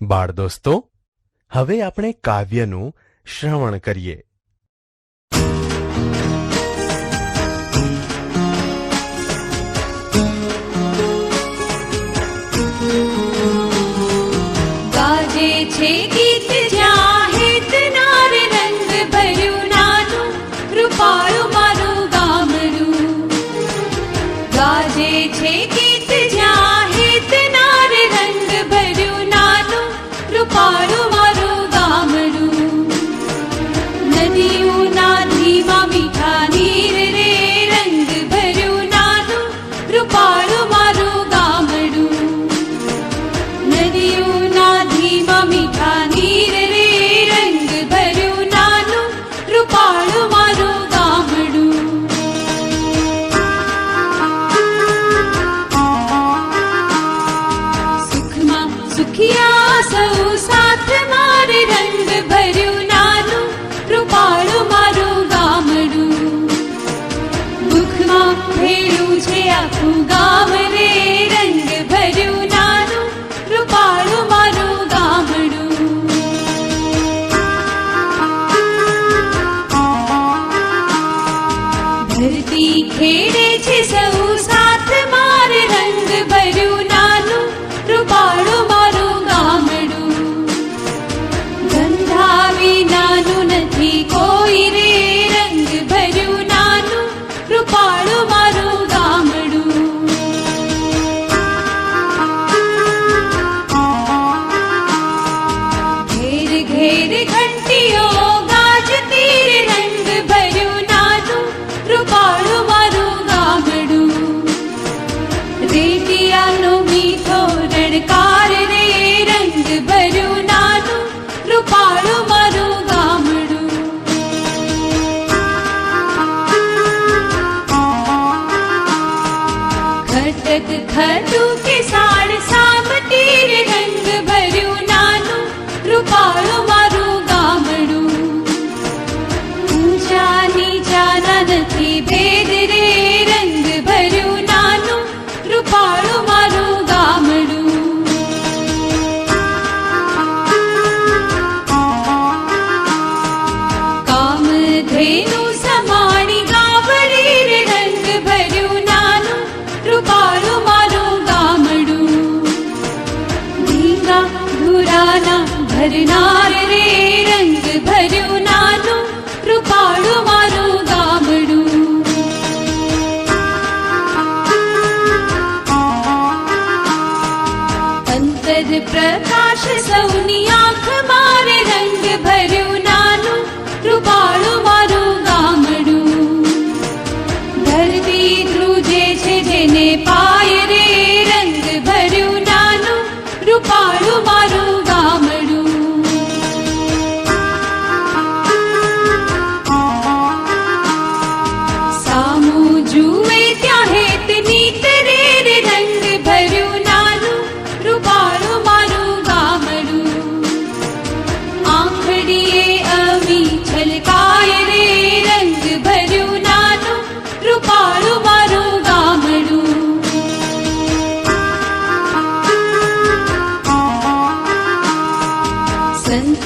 બાળ દોસ્તો હવે આપણે કાવ્યનું શ્રવણ કરીએ.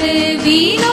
We vino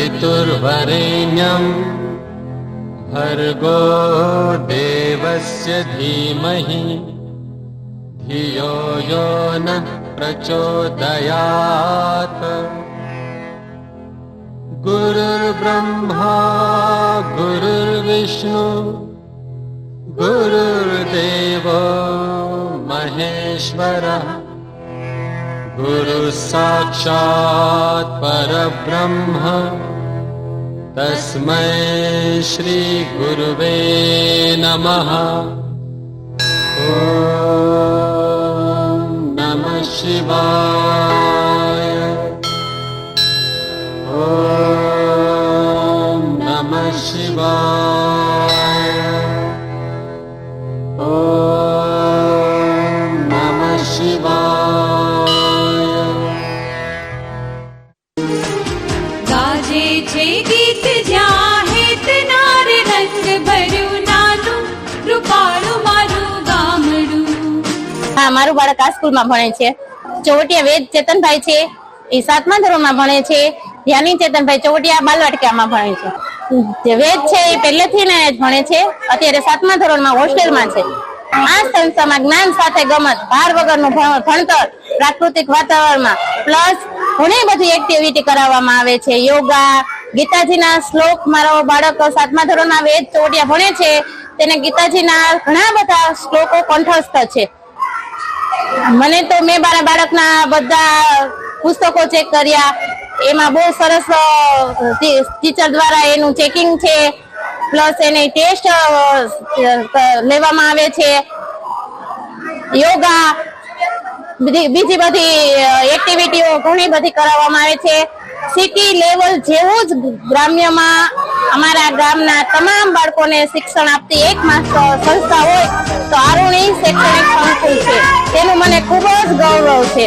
पितुर्वरेण्यम् भर्गो देवस्य धीमहि। धियो यो न प्रचोदयात्। गुरुर्ब्रह्मा गुरुर्विष्णु गुरुर्देव महेश्वरः। गुरुः साक्षात् परब्रह्म। तस्मै श्रीगुरुवे नमः। ॐ नमः शिवाय છે ગીત જ્યાં હેત રંગ ભર્યું નાનું રૂપાળું મારું ગામડું હા, મારું બાળક આ સ્કૂલમાં ભણે છે. ચોવટિયા વેદ ચેતનભાઈ છે, એ સાતમા ધોરણમાં ભણે છે, ધ્યાની ચેતનભાઈ ચોવટિયા બાલવાટકામાં ભણે છે. જે વેદ છે, એ પહેલેથી ને જ ભણે છે, અત્યારે સાતમા ધોરણમાં હોસ્ટેલમાં છે. આ સંસ્થામાં જ્ઞાન સાથે ગમત, ભાર વગરનું ભણ- ભણતર, પ્રાકૃતિક વાતાવરણમાં, પ્લસ ઘણી બધી એક્ટિવિટી કરાવવામાં આવે છે. યોગા ગીતાજીના શ્લોક મારો બાળક સાતમા ધોરણના વેદ ચોડિયા ભણે છે, તેને ગીતાજીના ઘણા બધા શ્લોકો કંઠસ્થ છે. મને તો મેં મારા બાળકના બધા પુસ્તકો ચેક કર્યા, એમાં બહુ સરસ ટીચર દ્વારા એનું ચેકિંગ છે પ્લસ એની ટેસ્ટ લેવામાં આવે છે. યોગા બીજી બધી એક્ટિવિટીઓ ઘણી બધી કરાવવામાં આવે છે. સિટી લેવલ જેવું જ ગ્રામ્યમાં અમારા ગામના તમામ બાળકોને શિક્ષણ આપતી એકમાત્ર સંસ્થા હોય તો આરુણી શૈક્ષણિક સંકુલ છે. તેનું મને ખૂબ જ ગૌરવ છે.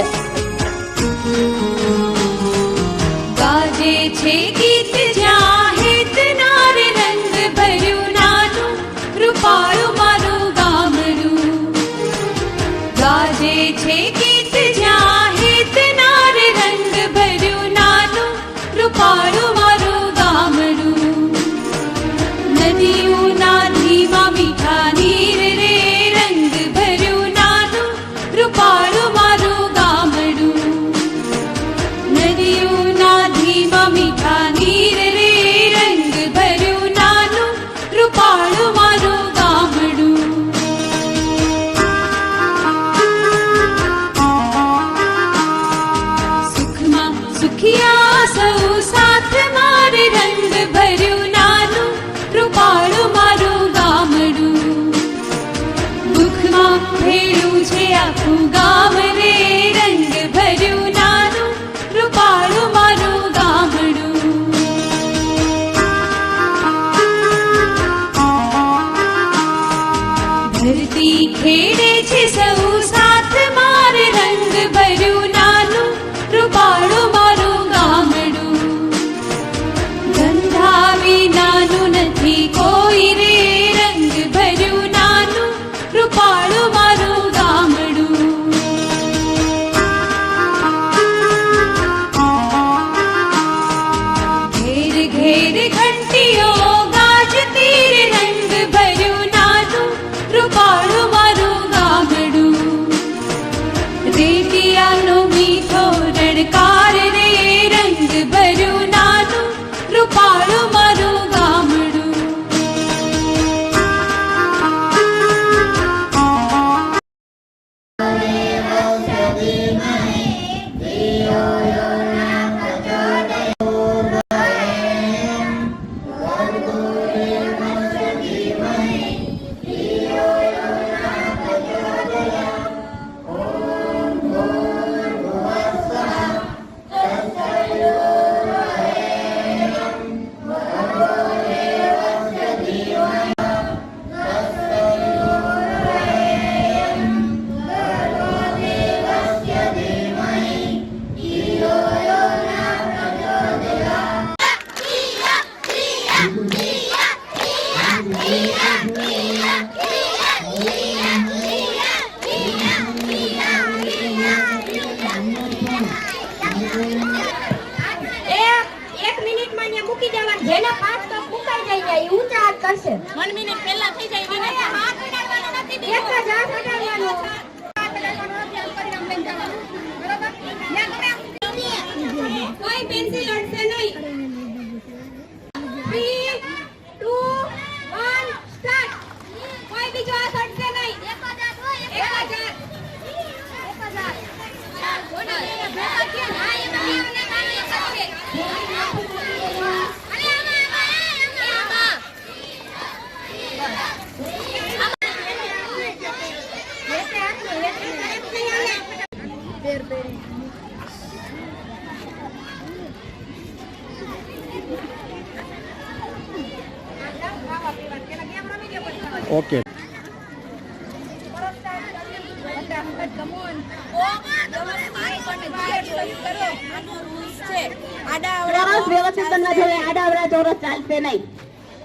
ચોરસ વ્યવસ્થિત બનવા જોઈએ આડાવડા ચોરસ ચાલશે નહીં.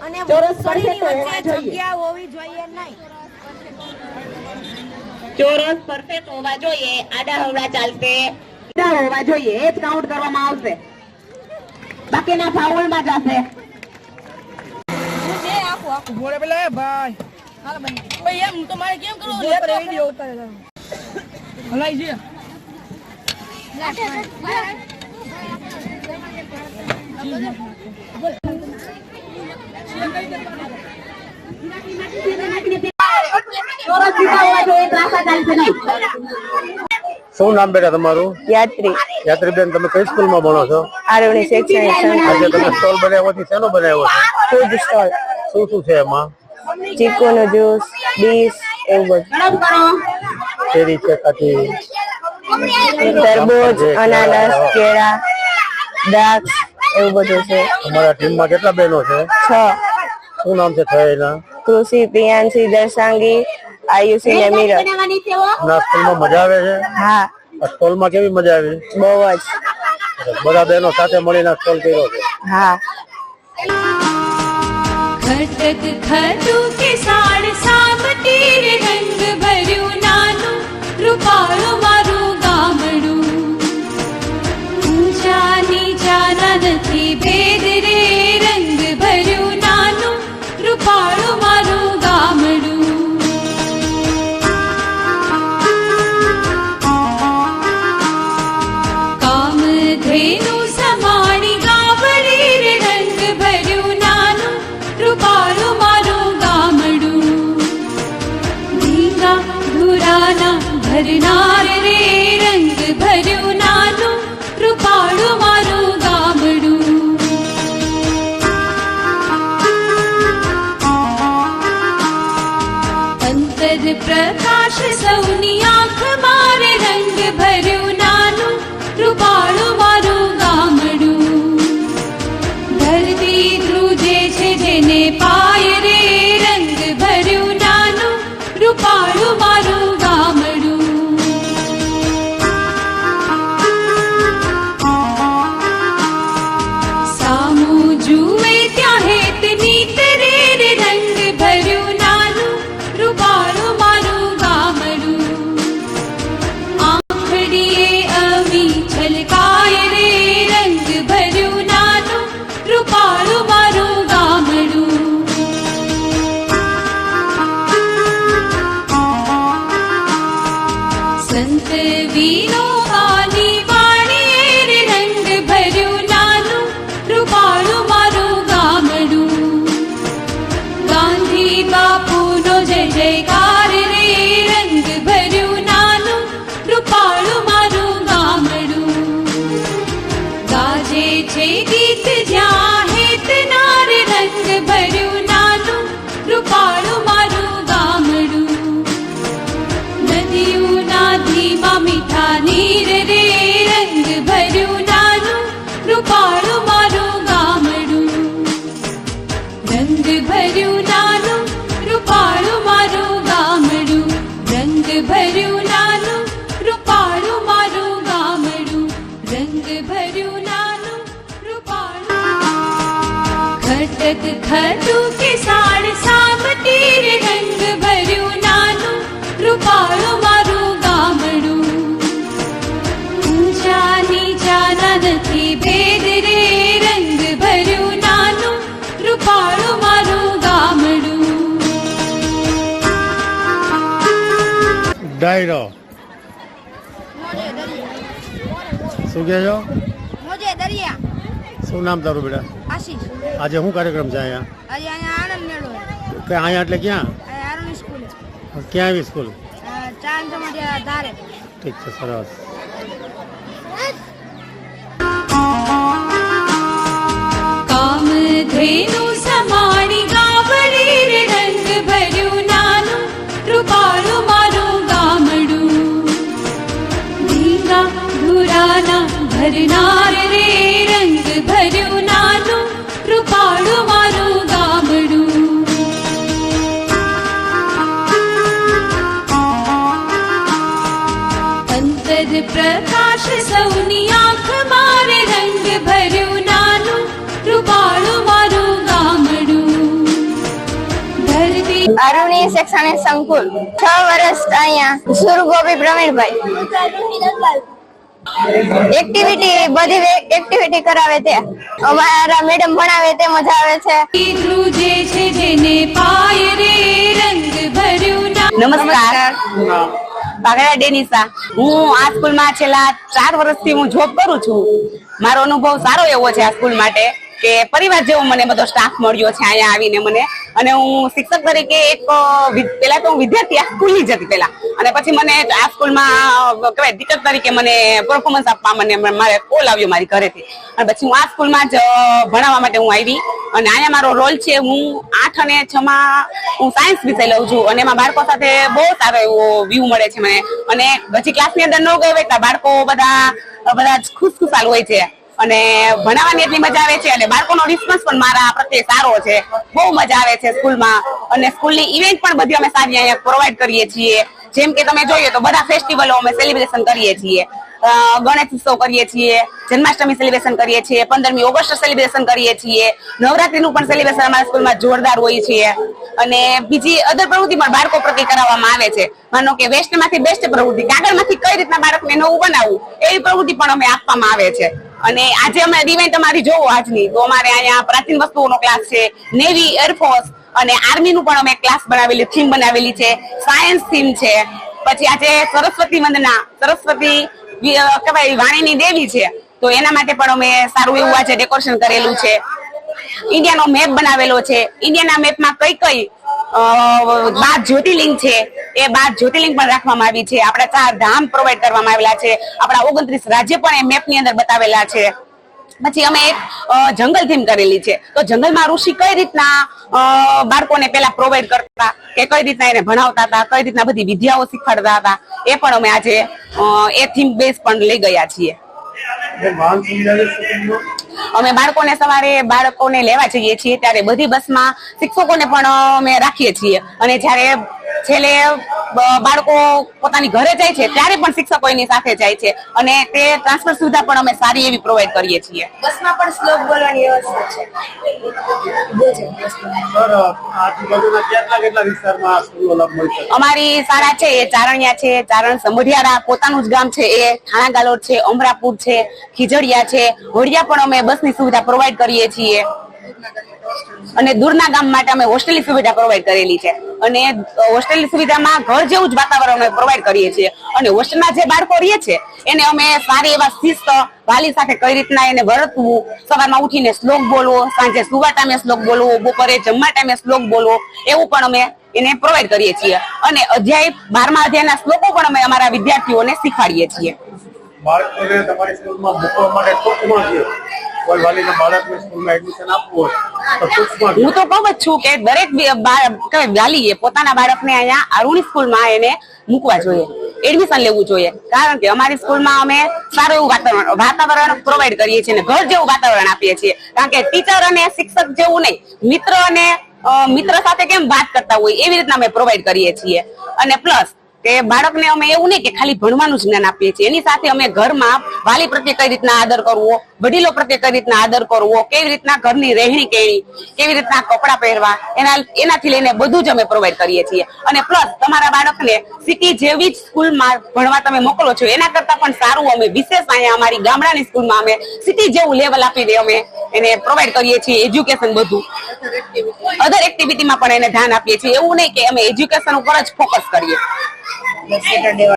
અને ચોરસ પરફેક્ટ હોવા જોઈએ. હોવી જોઈએ નહીં. ચોરસ પરફેક્ટ હોવા જોઈએ આડા અવડા ચાલશે. આડા હોવા જોઈએ એ જ કાઉન્ટ કરવામાં આવશે. બાકીના ફાઉલમાં જશે. ચોરસ સીધા હોવા જોઈએ ત્રાસા ચાલશે નહીં શું નામ બેટા તમારું? યાત્રી. યાત્રીબેન તમે કઈ સ્કૂલમાં ભણો છો? આરવણી શૈક્ષણિક આજે તમે સ્ટોલ બનાવ્યો છે શેનો બનાવ્યો છે? Food stall. શું શું છે એમાં? ચીકુનો જ્યુસ ડીશ એવું બધું. કેરી છે કાચી તરબૂચ અનાનસ કેળા દ્રાક્ષ એવું બધું છે. તમારા ટીમમાં કેટલા બહેનો છે? છ. શું નામ છે થયેલા? કૃષિ પ્રિયાંશી દર્શાંગી આયુષી ને છે ના સ્કૂલમાં મજા આવે છે? હા. આ સ્ટોલમાં કેવી મજા આવી? બહુ જ. બધા બહેનો સાથે મળીને સ્કૂલ કર્યો છે. હા. ખટક ખટુ કે સાડ નથી ભેદ રે રંગ ભર્યું નાનું રૂપાળું મારું ગામડું કામધેનુ સમાણી ગાવડી રે રંગ ભર્યું નાનું રૂપાળું મારું ગામડું ધીંગા ધુરાના ભરનાર રે રંગ ભર્યું નાનું રૂપાળું ખટક ખટું કે સાડ સામટીર રંગ ભર્યું નાનું રૂપાળું મારું ગામડું. ઊંચા જાના નથી ભેદ રે રંગ ભર્યું નાનું રૂપાળું મારું ગામડું. ડાયરો. શું કહે છો? મોજે દરિયા. શું નામ તારું બેટા? આશીષ. આજે શું કાર્યક્રમ છે અહીંયા? આજે અહીંયા આનંદ મેળો કે અહીંયા એટલે ક્યાં? આરોની સ્કૂલ ક્યાં આવી સ્કૂલ? ચાંદ સમાજે ધારે. ઠીક છે સરસ. કામધેનુ સમાણી ભરનાર રંગ ભર્યું નાનું રૂપાળું મારું ગામડું પ્રકાશ સૌની આંખ રંગ ભર્યું નાનું રૂપાળું મારું ગામડું ધરતી અરુણી શૈક્ષણિક સંકુલ છ વર્ષ અહીંયા સુરગોપી પ્રવીણભાઈ એક્ટિવિટી બધી એક્ટિવિટી કરાવે તે અમારા મેડમ ભણાવે તે મજા આવે છે. નમસ્કાર. બાગડા ડેનિસા. હું આ સ્કૂલમાં છેલ્લા ચાર વર્ષથી હું જોબ કરું છું. મારો અનુભવ સારો એવો છે આ સ્કૂલ માટે કે પરિવાર જેવો મને બધો સ્ટાફ મળ્યો છે અહીંયા આવીને મને. અને હું શિક્ષક તરીકે એક પેલા તો હું વિદ્યાર્થી આ સ્કૂલની જ હતી પેલા અને પછી મને આ સ્કૂલમાં કહેવાય ટીચર તરીકે મને પરફોર્મન્સ આપવા મને મારે કોલ આવ્યો મારી ઘરેથી. અને પછી હું આ સ્કૂલમાં જ ભણાવવા માટે હું આવી. અને અહીંયા મારો રોલ છે, હું આઠ અને છ માં હું સાયન્સ વિષય લઉં છું. અને એમાં બાળકો સાથે બહુ સારો એવો વ્યૂ મળે છે મને. અને પછી ક્લાસની અંદર ન ગયો એટલા બાળકો બધા બધા ખુશખુશાલ હોય છે. અને ભણાવવાની એટલી મજા આવે છે અને બાળકોનો રિસ્પોન્સ પણ મારા પ્રત્યે સારો છે. બહુ મજા આવે છે સ્કૂલમાં. અને સ્કૂલની ઇવેન્ટ પણ બધી અમે સારી અહીંયા પ્રોવાઈડ કરીએ છીએ. જેમ કે તમે જોઈએ તો બધા ફેસ્ટિવલો અમે સેલિબ્રેશન કરીએ છીએ. ગણેશ ઉત્સવ કરીએ છીએ, જન્માષ્ટમી સેલિબ્રેશન કરીએ છીએ, પંદરમી ઓગસ્ટ સેલિબ્રેશન કરીએ છીએ, નવરાત્રીનું પણ સેલિબ્રેશન અમારા સ્કૂલમાં જોરદાર હોય છે. અને બીજી અદર પ્રવૃત્તિ પણ બાળકો પ્રત્યે કરાવવામાં આવે છે. માનો કે વેસ્ટમાંથી બેસ્ટ પ્રવૃત્તિ કાગળમાંથી કઈ રીતના બાળકને નવું બનાવવું, એવી પ્રવૃત્તિ પણ અમે આપવામાં આવે છે. અને આજે અમે ઇવેન્ટ અમારી જોવો આજની. તો અમારે અહીંયા પ્રાચીન વસ્તુઓનો ક્લાસ છે નેવી એરફોર્સ અને આર્મી નું પણ અમે ક્લાસ બનાવેલી થીમ બનાવેલી છે. સાયન્સ થીમ છે. પછી આજે સરસ્વતી વંદના, સરસ્વતી કહેવાય વાણીની દેવી છે. તો એના માટે પણ અમે સારું એવું આજે ડેકોરેશન કરેલું છે. ઇન્ડિયાનો મેપ બનાવેલો છે. ઇન્ડિયાના મેપમાં કઈ કઈ બાર જ્યોતિર્લિંગ છે. એ બાર જ્યોતિર્લિંગ પણ રાખવામાં આવી છે. આપણા ચાર ધામ પ્રોવાઈડ કરવામાં આવેલા છે. આપણા ઓગણત્રીસ રાજ્ય પણ એ મેપની અંદર બતાવેલા છે. પછી અમે એક જંગલ થીમ કરેલી છે. તો જંગલમાં ઋષિ કઈ રીતના બાળકોને પેલા પ્રોવાઈડ કરતા, કે કઈ રીતના એને ભણાવતા હતા, કઈ રીતના બધી વિદ્યાઓ શીખવાડતા હતા, એ પણ અમે આજે એ થીમ બેઝ પણ લઈ ગયા છીએ. અમે બાળકોને સવારે બાળકોને લેવા જઈએ છીએ ત્યારે બધી બસમાં શિક્ષકોને પણ અમે રાખીએ છીએ. અને જ્યારે છેલ્લે બાળકો પોતાની ઘરે જાય છે ત્યારે પણ શિક્ષકો એની સાથે જાય છે. અને તે ટ્રાન્સફર સુવિધા પણ અમે સારી એવી પ્રોવાઈડ કરીએ છીએ. બસમાં પણ શ્લોક બોલવાની વ્યવસ્થા છે. સર આજુબાજુના કેટલા કેટલા વિસ્તારમાં સ્કૂલનો લાભ મળી શકે અમારી શાળા છે એ ચારણિયા છે ચારણ સમઢિયાળા પોતાનું જ ગામ છે એ થાણા ગાલોડ છે અમરાપુર છે ખીજડીયા છે. હોડિયા પણ અમે બસની સુવિધા પ્રોવાઈડ કરીએ છીએ. અને દૂરના ગામ માટે અમે હોસ્ટેલની સુવિધા પ્રોવાઈડ કરેલી છે. અને હોસ્ટેલની સુવિધામાં ઘર જેવું જ વાતાવરણ અમે પ્રોવાઈડ કરીએ છીએ. અને હોસ્ટેલમાં જે બાળકો રહે છે, એને અમે સારી એવા શિસ્ત, વાલી સાથે કઈ રીતના એને વર્તવું સવારમાં ઉઠીને શ્લોક બોલવો, સાંજે સુવા ટાઈમે શ્લોક બોલવો, બપોરે જમવા ટાઈમે શ્લોક બોલવો, એવું પણ અમે એને પ્રોવાઈડ કરીએ છીએ. અને અધ્યાય બારમા અધ્યાયના શ્લોકો પણ અમે અમારા વિદ્યાર્થીઓને શીખવાડીએ છીએ. બાળકોને તમારી સ્કૂલમાં મૂકવા માટે ટૂંકમાં છે કોઈ વાલીને બાળકને સ્કૂલમાં એડમિશન આપવું હોય હું તો કહું જ છું કે દરેક વાલીએ પોતાના બાળકને અહીંયા અરુણી સ્કૂલમાં એને મૂકવા જોઈએ એડમિશન લેવું જોઈએ. કારણ કે અમારી સ્કૂલમાં અમે સારું એવું વાતાવરણ વાતાવરણ પ્રોવાઈડ કરીએ છીએ ઘર જેવું વાતાવરણ આપીએ છીએ. કારણ કે ટીચર અને શિક્ષક જેવું નહીં, મિત્ર અને મિત્ર સાથે કેમ વાત કરતા હોય, એવી રીતના અમે પ્રોવાઈડ કરીએ છીએ. અને પ્લસ કે બાળકને અમે એવું નહીં કે ખાલી ભણવાનું જ્ઞાન આપીએ છીએ. એની સાથે અમે ઘરમાં વાલી પ્રત્યે કઈ રીતના આદર કરવો, વડીલો પ્રત્યે કઈ રીતના આદર કરવો, કેવી રીતના ઘરની રહેણી કેણી, કેવી રીતના કપડાં પહેરવા, એના, એનાથી લઈને બધું જ અમે પ્રોવાઈડ કરીએ છીએ. અને પ્લસ તમારા બાળકને સિટી જેવી જ સ્કૂલમાં ભણવા તમે મોકલો છો, એના કરતા પણ સારું અમે વિશેષ અહીંયા અમારી ગામડાની સ્કૂલમાં અમે સિટી જેવું લેવલ આપીને અમે એને પ્રોવાઈડ કરીએ છીએ એજ્યુકેશન બધું. અધર એક્ટિવિટીમાં પણ એને ધ્યાન આપીએ છીએ. એવું નહીં કે અમે એજ્યુકેશન ઉપર જ ફોકસ કરીએ. Let's 聊